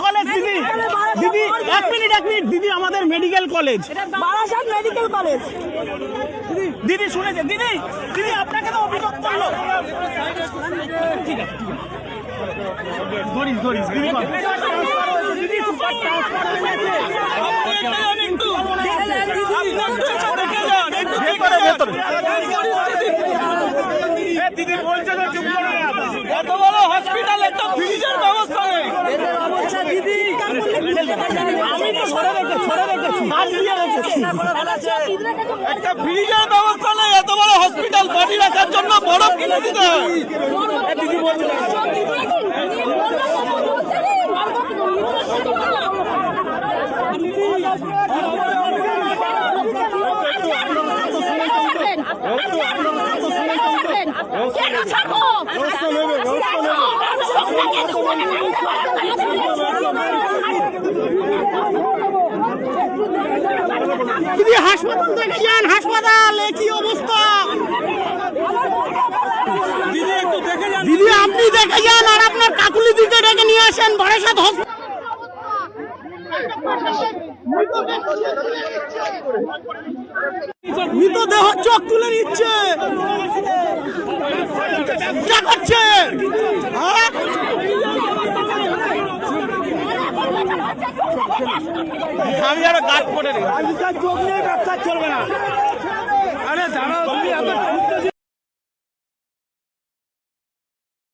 দিদি দিদি এক মিনিট এক মিনিট দিদি আমাদের medical college Barasat medical college দিদি শুনেছে দিদি দিদি আপনাকে তো অভিযোগ করল ঠিক আছে ধরিস ধরিস দিদি। দিদি সুপার ট্রান্সফার হয়ে। এ, দিদি বলছে তো চুপ করে না। এত বড় হসপিটাল একটা ফ্রিজের ব্যবস্থা নেই আমি তো সরে রেখেছি সরে রেখেছি মাছ দিয়ে রেখেছি একটা ফ্রিজের ব্যবস্থা নেই এত বড় হসপিটাল বডি রাখার জন্য বরফ কিনে দিতে হয়। দিদি হাসপাতাল দেখে যান হাসপাতাল কি অবস্থা? দিদি আপনি দেখে যান আর আপনার কাকুলি দিকে ডেকে নিয়ে আসেন হসপিটাল মৃতদেহ চোখ তুলে নিচ্ছে। যা করছে। আমি আরও গাছ করে ব্যবসা চলবে না। আরে দাঁড়াও তুমি